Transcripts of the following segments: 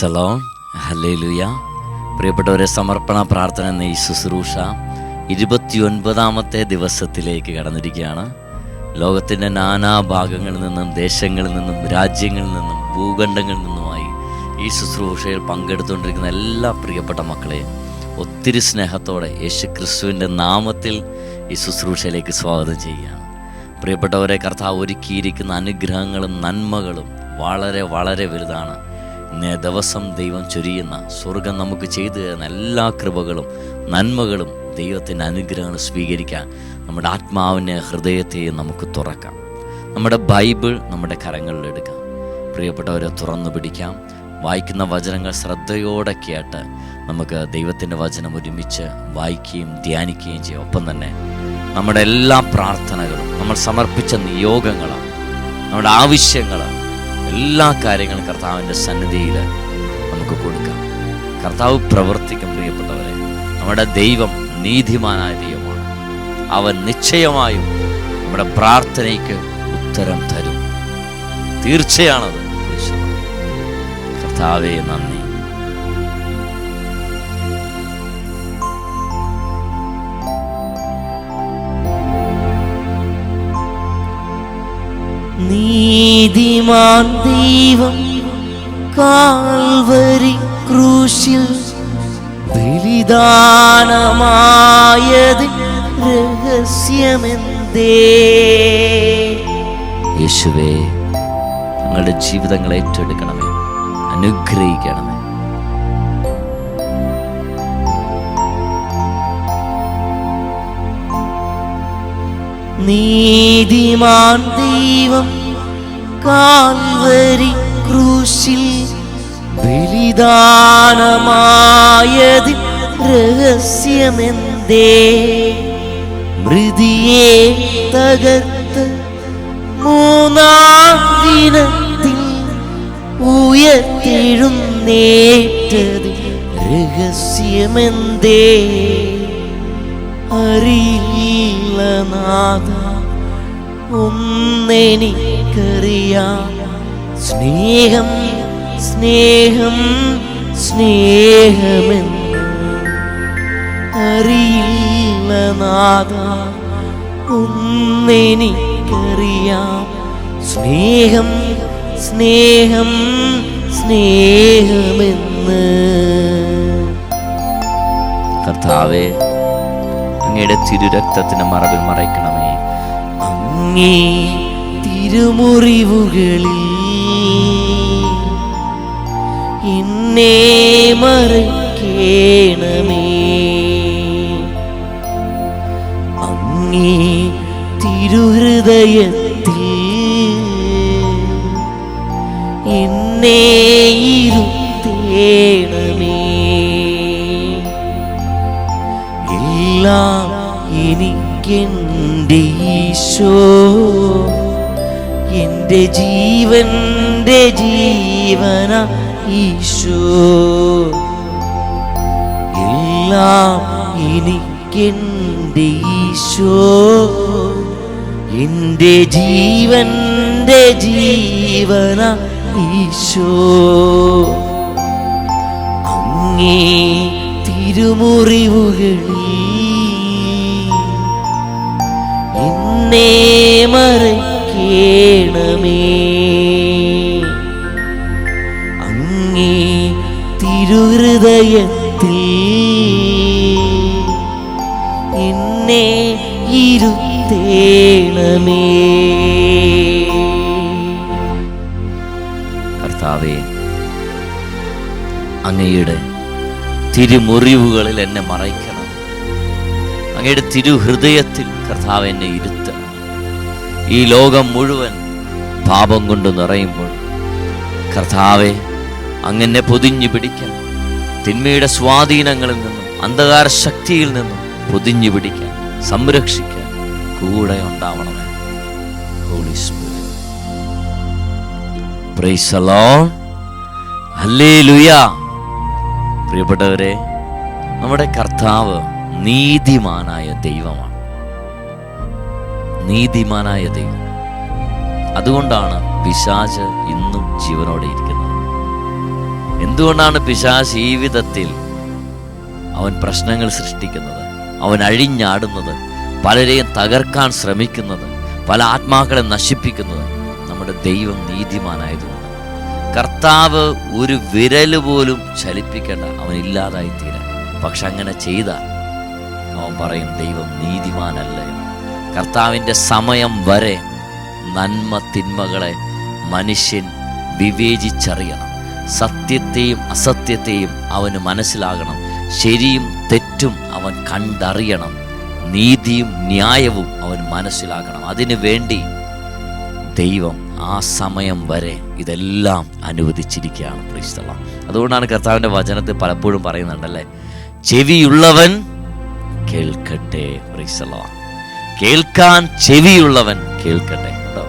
പ്രൈസലോൺ ഹല്ലേലൂയ പ്രിയപ്പെട്ടവരെ സമർപ്പണ പ്രാർത്ഥന എന്ന ഈ ശുശ്രൂഷ ഇരുപത്തിയൊൻപതാമത്തെ ദിവസത്തിലേക്ക് കടന്നിരിക്കുകയാണ്. ലോകത്തിന്റെ ഭാഗങ്ങളിൽ നിന്നും ദേശങ്ങളിൽ നിന്നും രാജ്യങ്ങളിൽ നിന്നും ഭൂഖണ്ഡങ്ങളിൽ നിന്നുമായി ഈ ശുശ്രൂഷയിൽ പങ്കെടുത്തുകൊണ്ടിരിക്കുന്ന എല്ലാ പ്രിയപ്പെട്ട മക്കളെയും ഒത്തിരി സ്നേഹത്തോടെ യേശു ക്രിസ്തുവിന്റെ നാമത്തിൽ ഈ ശുശ്രൂഷയിലേക്ക് സ്വാഗതം ചെയ്യുകയാണ്. പ്രിയപ്പെട്ടവരെ കർത്താവ് ഒരുക്കിയിരിക്കുന്ന അനുഗ്രഹങ്ങളും നന്മകളും വളരെ വളരെ വലുതാണ്. ഇന്നേ ദിവസം ദൈവം ചൊരിയുന്ന സ്വർഗം നമുക്ക് ചെയ്തു തരുന്ന എല്ലാ കൃപകളും നന്മകളും ദൈവത്തിന്റെ അനുഗ്രഹങ്ങൾ സ്വീകരിക്കാൻ നമ്മുടെ ആത്മാവിനെ ഹൃദയത്തെയും നമുക്ക് തുറക്കാം. നമ്മുടെ ബൈബിൾ നമ്മുടെ കരങ്ങളിൽ എടുക്കാം. പ്രിയപ്പെട്ടവരെ തുറന്നു പിടിക്കാം. വായിക്കുന്ന വചനങ്ങൾ ശ്രദ്ധയോടെ കേട്ട് നമുക്ക് ദൈവത്തിന്റെ വചനം ഒരുമിച്ച് വായിക്കുകയും ധ്യാനിക്കുകയും ചെയ്യും. ഒപ്പം തന്നെ നമ്മുടെ എല്ലാ പ്രാർത്ഥനകളും നമ്മൾ സമർപ്പിച്ച നിയോഗങ്ങൾ നമ്മുടെ ആവശ്യങ്ങൾ എല്ലാ കാര്യങ്ങളും കർത്താവിന്റെ സന്നിധിയിൽ നമുക്ക് കൊടുക്കാം. കർത്താവ് പ്രവർത്തിക്കും പ്രിയപ്പെട്ടവരെ. നമ്മുടെ ദൈവം നീതിമാനായ ദൈവമാണ്. അവൻ നിശ്ചയമായും നമ്മുടെ പ്രാർത്ഥനയ്ക്ക് ഉത്തരം തരും. തീർച്ചയാണത്. കർത്താവേ നന്ദി. നീതിമാൻ ദൈവം കാൽവരി ക്രൂശിൽ ബലിദാനമായത് രഹസ്യമെന്തേ? യേശുവേ ഞങ്ങളുടെ ജീവിതങ്ങൾ ഏറ്റെടുക്കണമേ. അനുഗ്രഹിക്കണമേ. നീതിമാൻ ദൈവം കാൽവരി ക്രൂശിൽ ബലിദാനമായത് രഹസ്യമെന്തേ? മൃതിയെ തകർത്ത് മൂന്നാം ദിനത്തിൽ ഉയർത്തെഴുന്നേറ്റത് രഹസ്യമെന്തേ? അറിയില്ല നാഥ ഒന്നെനിക്കറിയാം സ്നേഹം സ്നേഹം സ്നേഹമെന്ന് അറിയില്ല നാഥ. ഒന്നെനിക്കറിയാം. സ്നേഹം സ്നേഹം സ്നേഹമെന്ന് കർത്താവേ അങ്ങയുടെ തിരുരക്തത്തിന് മറവിൽ മറയ്ക്കണമേ. അങ്ങേ തിരുമുറിവുകളിൽ എന്നെ മറക്കേണമേ അങ്ങേ തിരുഹൃദയത്തിൽ എന്നെ ഇരുത്തേണമേ. എല്ലാം എനിക്കെന്റെ ഈശോ. എന്റെ ജീവന്റെ ജീവന ഈശോ. എല്ലാം എനിക്കെന്റെ ഈശോ. എന്റെ ജീവന്റെ ജീവന ഈശോ. അങ്ങേ തിരുമുറിവുകളിൽ എന്നെ മറയ്ക്കേണമേ അങ്ങേ തിരുഹൃദയത്തിൽ എന്നെ ഇരുത്തേണമേ. കർത്താവേ അങ്ങയുടെ തിരുമുറിവുകളിൽ എന്നെ മറയ്ക്കണം. അങ്ങയുടെ തിരുഹൃദയത്തിൽ കർത്താവ് എന്നെ ഇരുത്തണം ഈ ലോകം മുഴുവൻ പാപം കൊണ്ട് നിറയുമ്പോൾ കർത്താവെ അങ്ങനെ പൊതിഞ്ഞു പിടിക്കാൻ തിന്മയുടെ സ്വാധീനങ്ങളിൽ നിന്നും അന്ധകാര ശക്തിയിൽ നിന്നും പൊതിഞ്ഞു പിടിക്കാൻ സംരക്ഷിക്കാൻ കൂടെ ഉണ്ടാവണമേ. ഹോളി പ്രിയപ്പെട്ടവരെ നമ്മുടെ കർത്താവ് നീതിമാനായ ദൈവമാണ്. നീതിമാനായ ദൈവം. അതുകൊണ്ടാണ് പിശാച് ഇന്നും ജീവനോടെ ഇരിക്കുന്നത്. എന്തുകൊണ്ടാണ് പിശാച് ഈ വിധത്തിൽ അവൻ പ്രശ്നങ്ങൾ സൃഷ്ടിക്കുന്നത്? അവൻ അഴിഞ്ഞാടുന്നത് പലരെയും തകർക്കാൻ ശ്രമിക്കുന്നത് പല ആത്മാക്കളെ നശിപ്പിക്കുന്നത് നമ്മുടെ ദൈവം നീതിമാനായതുകൊണ്ട്. കർത്താവ് ഒരു വിരൽ പോലും ചലിപ്പിക്കേണ്ട അവൻ ഇല്ലാതായി തീരാൻ പക്ഷെ അങ്ങനെ ചെയ്താൽ അവൻ പറയും ദൈവം നീതിമാനല്ലയോ കർത്താവിന്റെ സമയം വരെ നന്മ തിന്മകളെ മനുഷ്യൻ വിവേചിച്ചറിയണം. സത്യത്തെയും അസത്യത്തെയും അവന് മനസ്സിലാകണം. ശരിയും തെറ്റും അവൻ കണ്ടറിയണം. നീതിയും ന്യായവും അവൻ മനസ്സിലാക്കണം അതിനു വേണ്ടി ദൈവം ആ സമയം വരെ ഇതെല്ലാം അനുവദിച്ചിരിക്കുകയാണ്. പ്രീസ്തള അതുകൊണ്ടാണ് കർത്താവിന്റെ വചനത്തിൽ പലപ്പോഴും പറയുന്നുണ്ടല്ലേ? ചെവിയുള്ളവൻ കേൾക്കട്ടെ. പ്രീസ്തല കേൾക്കാൻ ചെവിയുള്ളവൻ കേൾക്കട്ടെ. കേട്ടോ.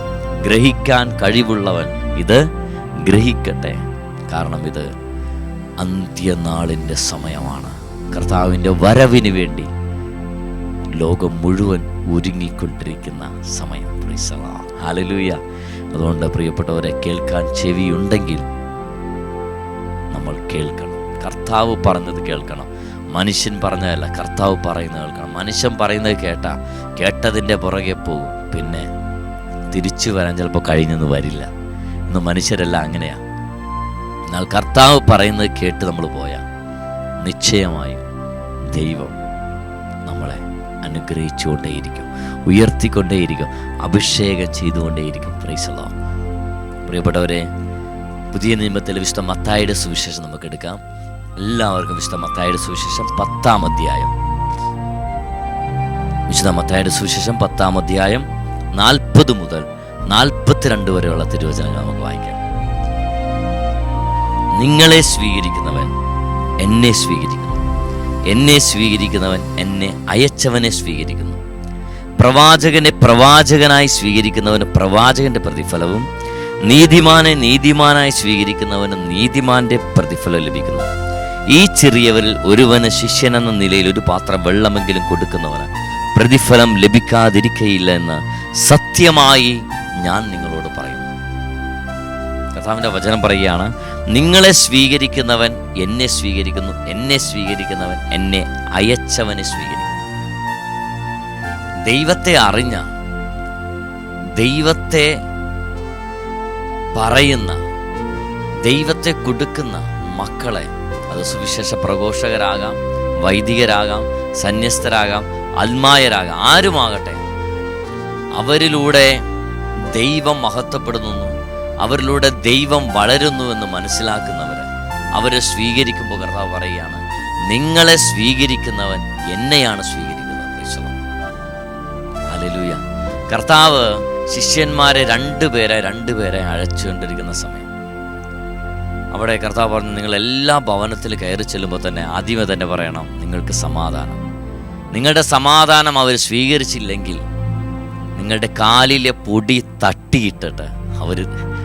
ഗ്രഹിക്കാൻ കഴിവുള്ളവൻ ഇത് ഗ്രഹിക്കട്ടെ. കാരണം ഇത് അന്ത്യനാളിന്റെ സമയമാണ്. കർത്താവിന്റെ വരവിന് വേണ്ടി ലോകം മുഴുവൻ ഒരുങ്ങിക്കൊണ്ടിരിക്കുന്ന സമയം. ഹാലലൂയ അതുകൊണ്ട് പ്രിയപ്പെട്ടവരെ കേൾക്കാൻ ചെവിയുണ്ടെങ്കിൽ നമ്മൾ കേൾക്കണം. കർത്താവ് പറഞ്ഞത് കേൾക്കണം. മനുഷ്യൻ പറഞ്ഞതല്ല കർത്താവ് പറയുന്നത് കേൾക്കണം. മനുഷ്യൻ പറയുന്നത് കേട്ടാ കേട്ടതിന്റെ പുറകെ പോകും. പിന്നെ തിരിച്ചു വരാൻ ചിലപ്പോൾ കഴിഞ്ഞെന്ന് വരില്ല. ഇന്ന് മനുഷ്യരെല്ലാം അങ്ങനെയാ. എന്നാൽ കർത്താവ് പറയുന്നത് കേട്ട് നമ്മൾ പോയാൽ നിശ്ചയമായും ദൈവം നമ്മളെ അനുഗ്രഹിച്ചുകൊണ്ടേയിരിക്കും ഉയർത്തിക്കൊണ്ടേയിരിക്കും അഭിഷേകം ചെയ്തുകൊണ്ടേയിരിക്കും. പ്രിയപ്പെട്ടവരെ പുതിയ നിയമത്തിൽ വിശുദ്ധ മത്തായുടെ സുവിശേഷം നമുക്ക് എടുക്കാം. എല്ലാവർക്കും വിശുദ്ധ മത്തായുടെ സുവിശേഷം പത്താം അധ്യായം. വിശുദ്ധ മത്തായുടെ സുവിശേഷം പത്താം അധ്യായം നാൽപ്പത് മുതൽ നാൽപ്പത്തിരണ്ട് വരെയുള്ള തിരുവചനങ്ങൾ നമുക്ക് വായിക്കാം. നിങ്ങളെ സ്വീകരിക്കുന്നവൻ എന്നെ സ്വീകരിക്കുന്നു. എന്നെ സ്വീകരിക്കുന്നവൻ എന്നെ അയച്ചവനെ സ്വീകരിക്കുന്നു. പ്രവാചകനെ പ്രവാചകനായി സ്വീകരിക്കുന്നവന് പ്രവാചകന്റെ പ്രതിഫലവും നീതിമാനെ നീതിമാനായി സ്വീകരിക്കുന്നവന് നീതിമാന്റെ പ്രതിഫലം ലഭിക്കുന്നു. ഈ ചെറിയവരിൽ ഒരുവന് ശിഷ്യനെന്ന നിലയിൽ ഒരു പാത്രം വെള്ളമെങ്കിലും കൊടുക്കുന്നവന് പ്രതിഫലം ലഭിക്കാതിരിക്കയില്ല എന്ന് സത്യമായി ഞാൻ നിങ്ങളോട് പറയുന്നു. കർത്താവിന്റെ വചനം പറയുകയാണ് നിങ്ങളെ സ്വീകരിക്കുന്നവൻ എന്നെ സ്വീകരിക്കുന്നു എന്നെ സ്വീകരിക്കുന്നവൻ എന്നെ അയച്ചവനെ സ്വീകരിക്കുന്നു. ദൈവത്തെ അറിഞ്ഞ ദൈവത്തെ പറയുന്ന ദൈവത്തെ കൊടുക്കുന്ന മക്കളെ അത് സുവിശേഷ പ്രഘോഷകരാകാം വൈദികരാകാം സന്യസ്തരാകാം അൽമായരാകാം ആരുമാകട്ടെ. അവരിലൂടെ ദൈവം മഹത്വപ്പെടുന്നു അവരിലൂടെ ദൈവം വളരുന്നു എന്ന് മനസ്സിലാക്കുന്നവർ അവരെ സ്വീകരിക്കുമ്പോൾ കർത്താവ് പറയുകയാണ് നിങ്ങളെ സ്വീകരിക്കുന്നവൻ എന്നെയാണ് സ്വീകരിക്കുന്നത്. കർത്താവ് ശിഷ്യന്മാരെ രണ്ടുപേരെ രണ്ടുപേരെ അഴച്ചുകൊണ്ടിരിക്കുന്ന സമയം. അവിടെ കർത്താവ് പറഞ്ഞു നിങ്ങൾ എല്ലാ ഭവനത്തിൽ കയറി ചെല്ലുമ്പോൾ തന്നെ ആദ്യമേ തന്നെ പറയണം നിങ്ങൾക്ക് സമാധാനം. നിങ്ങളുടെ സമാധാനം അവർ സ്വീകരിച്ചില്ലെങ്കിൽ നിങ്ങളുടെ കാലിലെ പൊടി തട്ടിയിട്ടിട്ട് അവർ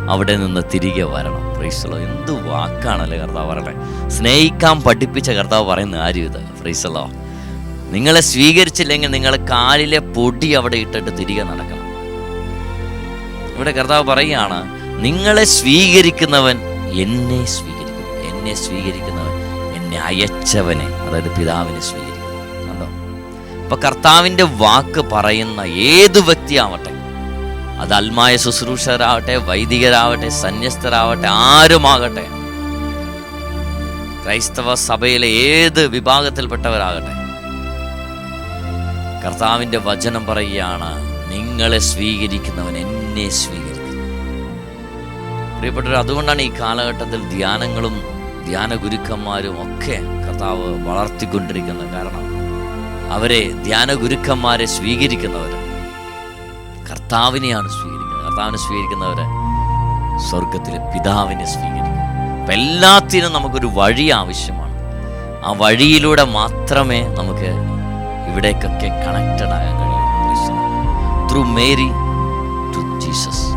അവിടെ നിന്ന് തിരികെ വരണം. ഫ്രീസലോ എന്ത് വാക്കാണല്ലേ കർത്താവ് പറയണേ സ്നേഹിക്കാൻ പഠിപ്പിച്ച കർത്താവ് പറയുന്ന ആരും ഇത്. ഫ്രീസലോ നിങ്ങളെ സ്വീകരിച്ചില്ലെങ്കിൽ നിങ്ങൾ കാലിലെ പൊടി അവിടെ ഇട്ടിട്ട് തിരികെ നടക്കണം. ഇവിടെ കർത്താവ് പറയുകയാണ് നിങ്ങളെ സ്വീകരിക്കുന്നവൻ എന്നെ സ്വീകരിക്കും. എന്നെ സ്വീകരിക്കുന്നവൻ എന്നെ അയച്ചവനെ അതായത് പിതാവിനെ സ്വീകരിക്കും. കണ്ടോ? അപ്പൊ കർത്താവിന്റെ വാക്ക് പറയുന്ന ഏത് വ്യക്തിയാവട്ടെ അത് അൽമായ ശുശ്രൂഷകരാവട്ടെ വൈദികരാവട്ടെ സന്യസ്തരാവട്ടെ ആരുമാകട്ടെ ക്രൈസ്തവ സഭയിലെ ഏത് വിഭാഗത്തിൽപ്പെട്ടവരാകട്ടെ കർത്താവിന്റെ വചനം പറയുകയാണ് നിങ്ങളെ സ്വീകരിക്കുന്നവൻ എന്നെ സ്വീകരിക്കുന്നു പ്രിയപ്പെട്ടവർ അതുകൊണ്ടാണ് ഈ കാലഘട്ടത്തിൽ ധ്യാനങ്ങളും ധ്യാന ഗുരുക്കന്മാരും ഒക്കെ കർത്താവ് വളർത്തിക്കൊണ്ടിരിക്കുന്നത്. കാരണം അവരെ ധ്യാന ഗുരുക്കന്മാരെ സ്വീകരിക്കുന്നവർ കർത്താവിനെയാണ് സ്വീകരിക്കുന്നത്. കർത്താവിനെ സ്വീകരിക്കുന്നവർ സ്വർഗത്തിലെ പിതാവിനെ സ്വീകരിക്കും. അപ്പം എല്ലാത്തിനും നമുക്കൊരു വഴി ആവശ്യമാണ്. ആ വഴിയിലൂടെ മാത്രമേ നമുക്ക് ഇവിടേക്കൊക്കെ കണക്റ്റഡ് ആകാൻ കഴിയൂ. ത്രൂ മേരി ടു ജീസസ്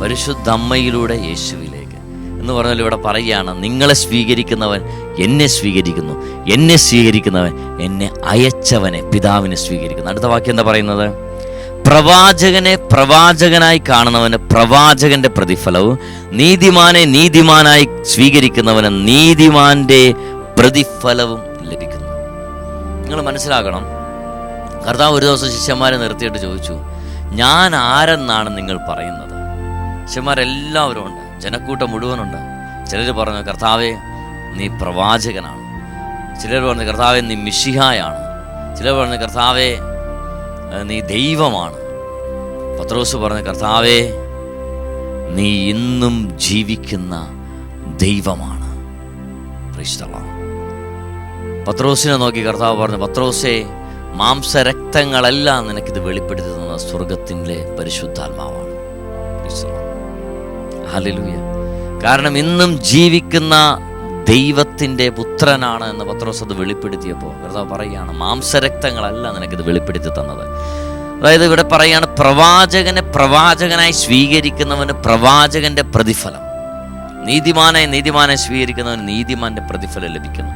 പരിശുദ്ധ അമ്മയിലൂടെ യേശുവിലേക്ക്. എന്ന് പറഞ്ഞാൽ ഇവിടെ പറയുകയാണ് നിങ്ങളെ സ്വീകരിക്കുന്നവൻ എന്നെ സ്വീകരിക്കുന്നു എന്നെ സ്വീകരിക്കുന്നവൻ എന്നെ അയച്ചവനെ പിതാവിനെ സ്വീകരിക്കുന്നു. അടുത്ത വാക്യം എന്താ പറയുന്നത്? പ്രവാചകനെ പ്രവാചകനായി കാണുന്നവന് പ്രവാചകന്റെ പ്രതിഫലവും നീതിമാനെ നീതിമാനായി സ്വീകരിക്കുന്നവന് നീതിമാന്റെ പ്രതിഫലവും ലഭിക്കുന്നു. നിങ്ങൾ മനസ്സിലാക്കണം കർത്താവ് ഒരു ദിവസം ശിഷ്യന്മാരെ നിർത്തിയിട്ട് ചോദിച്ചു ഞാൻ ആരെന്നാണ് നിങ്ങൾ പറയുന്നത്? ശിഷ്യന്മാരെല്ലാവരും ഉണ്ട്. ജനക്കൂട്ടം മുഴുവനുണ്ട്. ചിലർ പറഞ്ഞു കർത്താവെ നീ പ്രവാചകനാണ്. ചിലർ പറഞ്ഞു കർത്താവെ നീ മിഷിഹായാണ് ചിലർ പറഞ്ഞു കർത്താവെ നീ ദൈവമാണ്. പത്രോസ് പറഞ്ഞു കർത്താവെ നീ ഇന്നും ജീവിക്കുന്ന ദൈവമാണ്. പത്രോസിനെ നോക്കി കർത്താവ് പറഞ്ഞു പത്രോസെ മാംസരക്തങ്ങളെല്ലാം നിനക്കിത് വെളിപ്പെടുത്തി തന്ന സ്വർഗത്തിന്റെ പരിശുദ്ധാത്മാവാണ്. ഹല്ലേലൂയ കാരണം ഇന്നും ജീവിക്കുന്ന ദൈവത്തിന്റെ പുത്രനാണ് എന്ന് പത്രോസ് അത് വെളിപ്പെടുത്തിയപ്പോൾ കർത്താവ് പറയുകയാണ് മാംസരക്തങ്ങളല്ല നിനക്കിത് വെളിപ്പെടുത്തി തന്നത്. അതായത് ഇവിടെ പറയുകയാണ് പ്രവാചകനെ പ്രവാചകനായി സ്വീകരിക്കുന്നവന് പ്രവാചകന്റെ പ്രതിഫലം. നീതിമാനായി നീതിമാനെ സ്വീകരിക്കുന്നവന് നീതിമാന്റെ പ്രതിഫലം ലഭിക്കുന്നു.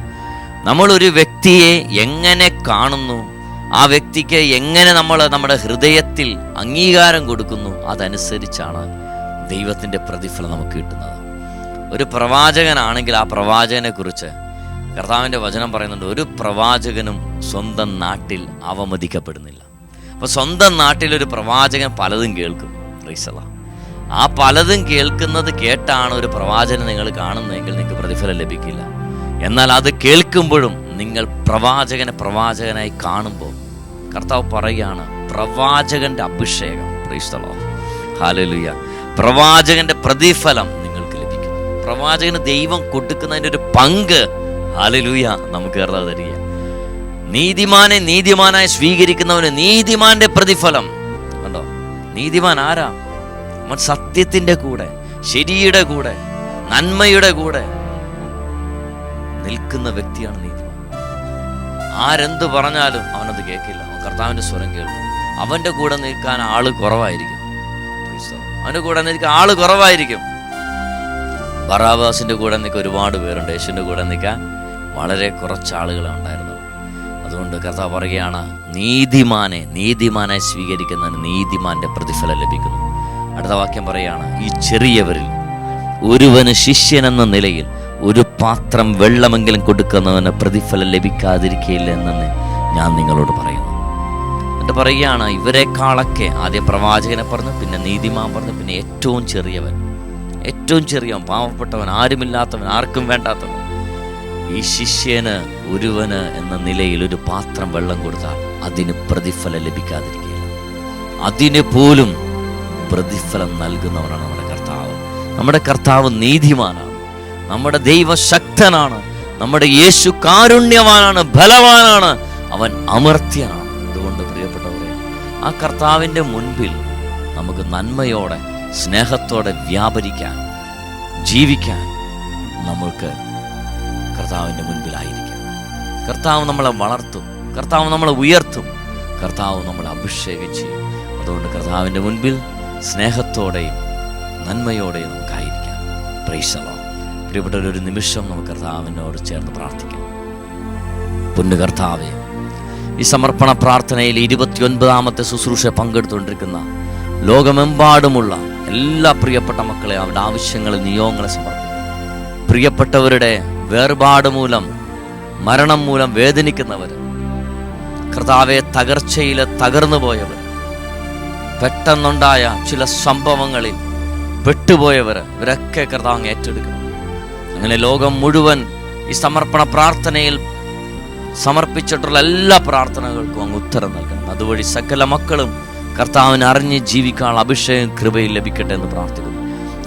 നമ്മൾ ഒരു വ്യക്തിയെ എങ്ങനെ കാണുന്നു ആ വ്യക്തിക്ക് എങ്ങനെ നമ്മൾ നമ്മുടെ ഹൃദയത്തിൽ അംഗീകാരം കൊടുക്കുന്നു അതനുസരിച്ചാണ് ദൈവത്തിന്റെ പ്രതിഫലം നമുക്ക് കിട്ടുന്നത്. ഒരു പ്രവാചകനാണെങ്കിൽ ആ പ്രവാചകനെ കുറിച്ച് കർത്താവിന്റെ വചനം പറയുന്നുണ്ട് ഒരു പ്രവാചകനും സ്വന്തം നാട്ടിൽ അവമതിക്കപ്പെടുന്നില്ല. അപ്പോൾ സ്വന്തം നാട്ടിൽ ഒരു പ്രവാചകൻ പലതും കേൾക്കും. റീസല ആ പലതും കേൾക്കുന്നത് കേട്ടാണ് ഒരു പ്രവാചകൻ നിങ്ങൾ കാണുന്നതെങ്കിൽ നിങ്ങൾക്ക് പ്രതിഫലം ലഭിക്കില്ല. എന്നാൽ അത് കേൾക്കുമ്പോഴും നിങ്ങൾ പ്രവാചകനെ പ്രവാചകനായി കാണുമ്പോൾ കർത്താവ് പറയുകയാണ് പ്രവാചകന്റെ അഭിഷേകം. പ്രീസ്തലോ ഹാലലുയ പ്രവാചകന്റെ പ്രതിഫലം നിങ്ങൾക്ക് ലഭിക്കും. പ്രവാചകന് ദൈവം കൊടുക്കുന്നതിന്റെ ഒരു പങ്ക് ഹാലലൂയ നമുക്ക് കർത്താവ് തരിക നീതിമാനെ നീതിമാനായി സ്വീകരിക്കുന്നവന് നീതിമാന്റെ പ്രതിഫലം. കണ്ടോ? നീതിമാൻ ആരാ? അവൻ സത്യത്തിന്റെ കൂടെ ശരിയുടെ കൂടെ നന്മയുടെ കൂടെ നിൽക്കുന്ന വ്യക്തിയാണ് നീതിമാൻ. ആരെന്ത് പറഞ്ഞാലും അവനത് കേൾക്കില്ല. അവൻ കർത്താവിന്റെ സ്വരം കേൾക്കും. അവന്റെ കൂടെ നിൽക്കാൻ ആൾ കുറവായിരിക്കും. അവന്റെ കൂടെ നിൽക്കാൻ ആൾ കുറവായിരിക്കും. ബറാബാസിന്റെ കൂടെ നിൽക്കുക ഒരുപാട് പേരുണ്ട്. യേശുവിന്റെ കൂടെ നിൽക്കാൻ വളരെ കുറച്ച് ആളുകളെ ഉണ്ടായിരുന്നുള്ളൂ അതുകൊണ്ട് കഥ പറയുകയാണ് നീതിമാനെ നീതിമാനെ സ്വീകരിക്കുന്നതിന് നീതിമാന്റെ പ്രതിഫലം ലഭിക്കുന്നു. അടുത്ത വാക്യം പറയുകയാണ് ഈ ചെറിയവരിൽ ഒരുവന് ശിഷ്യനെന്ന നിലയിൽ ഒരു പാത്രം വെള്ളമെങ്കിലും കൊടുക്കുന്നവന് പ്രതിഫലം ലഭിക്കാതിരിക്കില്ല എന്ന് ഞാൻ നിങ്ങളോട് പറയുന്നു. പറയുകയാണ് ഇവരെക്കാളൊക്കെ ആദ്യം പ്രവാചകനെ പറഞ്ഞു പിന്നെ നീതിമാൻ പറഞ്ഞു പിന്നെ ഏറ്റവും ചെറിയവൻ. ഏറ്റവും ചെറിയവൻ പാവപ്പെട്ടവൻ ആരുമില്ലാത്തവൻ ആർക്കും വേണ്ടാത്തവൻ. ഈ ശിഷ്യന് ഒരുവന് എന്ന നിലയിൽ ഒരു പാത്രം വെള്ളം കൊടുത്താൽ അതിന് പ്രതിഫലം ലഭിക്കാതിരിക്കുകയില്ല. അതിന് പോലും പ്രതിഫലം നൽകുന്നവനാണ് നമ്മുടെ കർത്താവ്. നമ്മുടെ കർത്താവ് നീതിമാനാണ്. നമ്മുടെ ദൈവശക്തനാണ്. നമ്മുടെ യേശു കാരുണ്യവാനാണ് ബലവാനാണ്. അവൻ അമർത്യനാണ്. ആ കർത്താവിന്റെ മുൻപിൽ നമുക്ക് നന്മയോടെ സ്നേഹത്തോടെ വ്യാപരിക്കാൻ ജീവിക്കാൻ നമ്മൾക്ക് കർത്താവിന്റെ മുൻപിലായിരിക്കാം. കർത്താവ് നമ്മളെ വളർത്തും കർത്താവ് നമ്മളെ ഉയർത്തും കർത്താവ് നമ്മളെ അഭിഷേകം ചെയ്യും. അതുകൊണ്ട് കർത്താവിന്റെ മുൻപിൽ സ്നേഹത്തോടെയും നന്മയോടെയും നമുക്കായിരിക്കാം. പ്രൈസലോ പ്രിയപ്പെട്ടൊരു നിമിഷം നമുക്ക് കർത്താവിനോട് ചേർന്ന് പ്രാർത്ഥിക്കാം. പൊന്നു കർത്താവേ ഈ സമർപ്പണ പ്രാർത്ഥനയിൽ ഇരുപത്തിയൊൻപതാമത്തെ ശുശ്രൂഷ പങ്കെടുത്തുകൊണ്ടിരിക്കുന്ന ലോകമെമ്പാടുമുള്ള എല്ലാ പ്രിയപ്പെട്ട മക്കളെ അവരുടെ ആവശ്യങ്ങളെ നിയോഗങ്ങളെ സമർപ്പിക്കും. പ്രിയപ്പെട്ടവരുടെ വേർപാട് മൂലം മരണം മൂലം വേദനിക്കുന്നവർ കർത്താവെ തകർച്ചയിൽ തകർന്നു പോയവർ പെട്ടെന്നുണ്ടായ ചില സംഭവങ്ങളിൽ പെട്ടുപോയവർ ഇവരൊക്കെ കർത്താവ് ഏറ്റെടുക്കും അങ്ങനെ ലോകം മുഴുവൻ ഈ സമർപ്പണ പ്രാർത്ഥനയിൽ സമർപ്പിച്ചിട്ടുള്ള എല്ലാ പ്രാർത്ഥനകൾക്കും അങ്ങ് ഉത്തരം നൽകണം. അതുവഴി സകല മക്കളും കർത്താവിനെ അറിഞ്ഞ് ജീവിക്കാനുള്ള അഭിഷേകം കൃപയിൽ ലഭിക്കട്ടെ എന്ന് പ്രാർത്ഥിക്കുന്നു.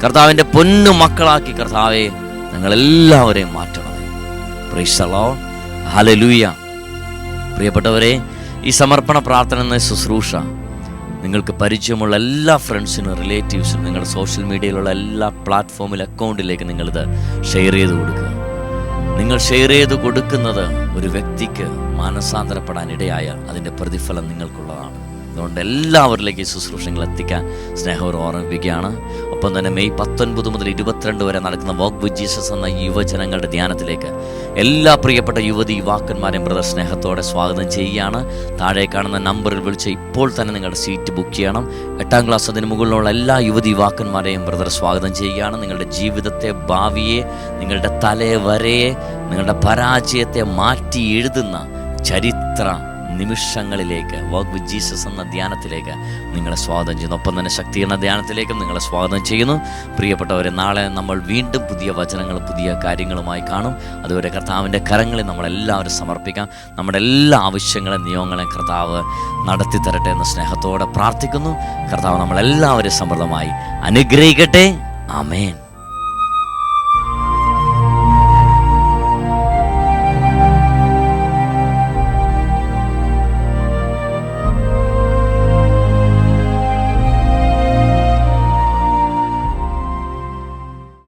കർത്താവിന്റെ പൊന്നു മക്കളാക്കി കർത്താവെ ഞങ്ങളെല്ലാവരെയും മാറ്റണമേ. ഹലലൂയ പ്രിയപ്പെട്ടവരെ ഈ സമർപ്പണ പ്രാർത്ഥന എന്ന ശുശ്രൂഷ നിങ്ങൾക്ക് പരിചയമുള്ള എല്ലാ ഫ്രണ്ട്സിനും റിലേറ്റീവ്സിനും നിങ്ങളുടെ സോഷ്യൽ മീഡിയയിലുള്ള എല്ലാ പ്ലാറ്റ്ഫോമിൽ അക്കൗണ്ടിലേക്ക് നിങ്ങളിത് ഷെയർ ചെയ്ത് കൊടുക്കുക. നിങ്ങൾ ഷെയർ ചെയ്ത് കൊടുക്കുന്നത് ഒരു വ്യക്തിക്ക് മാനസാന്തരപ്പെടാൻ ഇടയായാൽ അതിന്റെ പ്രതിഫലം നിങ്ങൾക്കുള്ളതാണ്. അതുകൊണ്ട് എല്ലാവരിലേക്ക് ഈ ശുശ്രൂഷകൾ എത്തിക്കാൻ സ്നേഹവർ ഓർമ്മിപ്പിക്കുകയാണ്. ഒപ്പം തന്നെ മെയ് പത്തൊൻപത് മുതൽ ഇരുപത്തിരണ്ട് വരെ നടക്കുന്ന വോക്ക് വിത്ത് ജീസസ് എന്ന യുവജനങ്ങളുടെ ധ്യാനത്തിലേക്ക് എല്ലാ പ്രിയപ്പെട്ട യുവതി യുവാക്കന്മാരെയും ബ്രദർ സ്നേഹത്തോടെ സ്വാഗതം ചെയ്യുകയാണ്. താഴെ കാണുന്ന നമ്പറിൽ വിളിച്ച് ഇപ്പോൾ തന്നെ നിങ്ങളുടെ സീറ്റ് ബുക്ക് ചെയ്യണം. എട്ടാം ക്ലാസ് അതിന് മുകളിലുള്ള എല്ലാ യുവതി യുവാക്കന്മാരെയും ബ്രദർ സ്വാഗതം ചെയ്യുകയാണ്. നിങ്ങളുടെ ജീവിതത്തെ ഭാവിയെ നിങ്ങളുടെ തലയെ വരയെ നിങ്ങളുടെ പരാജയത്തെ മാറ്റി എഴുതുന്ന ചരിത്ര നിമിഷങ്ങളിലേക്ക് വർക്ക് വിത്ത് ജീസസ് എന്ന ധ്യാനത്തിലേക്ക് നിങ്ങളെ സ്വാഗതം ചെയ്യുന്നു. ഒപ്പം തന്നെ ശക്തി എന്ന ധ്യാനത്തിലേക്കും നിങ്ങളെ സ്വാഗതം ചെയ്യുന്നു. പ്രിയപ്പെട്ടവരെ നാളെ നമ്മൾ വീണ്ടും പുതിയ വചനങ്ങൾ പുതിയ കാര്യങ്ങളുമായി കാണും. അതുവരെ കർത്താവിന്റെ കരങ്ങളിൽ നമ്മളെല്ലാവരും സമർപ്പിക്കാം. നമ്മുടെ എല്ലാ ആവശ്യങ്ങളും നിയമങ്ങളെയും കർത്താവ് നടത്തി തരട്ടെ എന്ന് സ്നേഹത്തോടെ പ്രാർത്ഥിക്കുന്നു. കർത്താവ് നമ്മളെല്ലാവരും സമൃദ്ധമായി അനുഗ്രഹിക്കട്ടെ. ആമേൻ.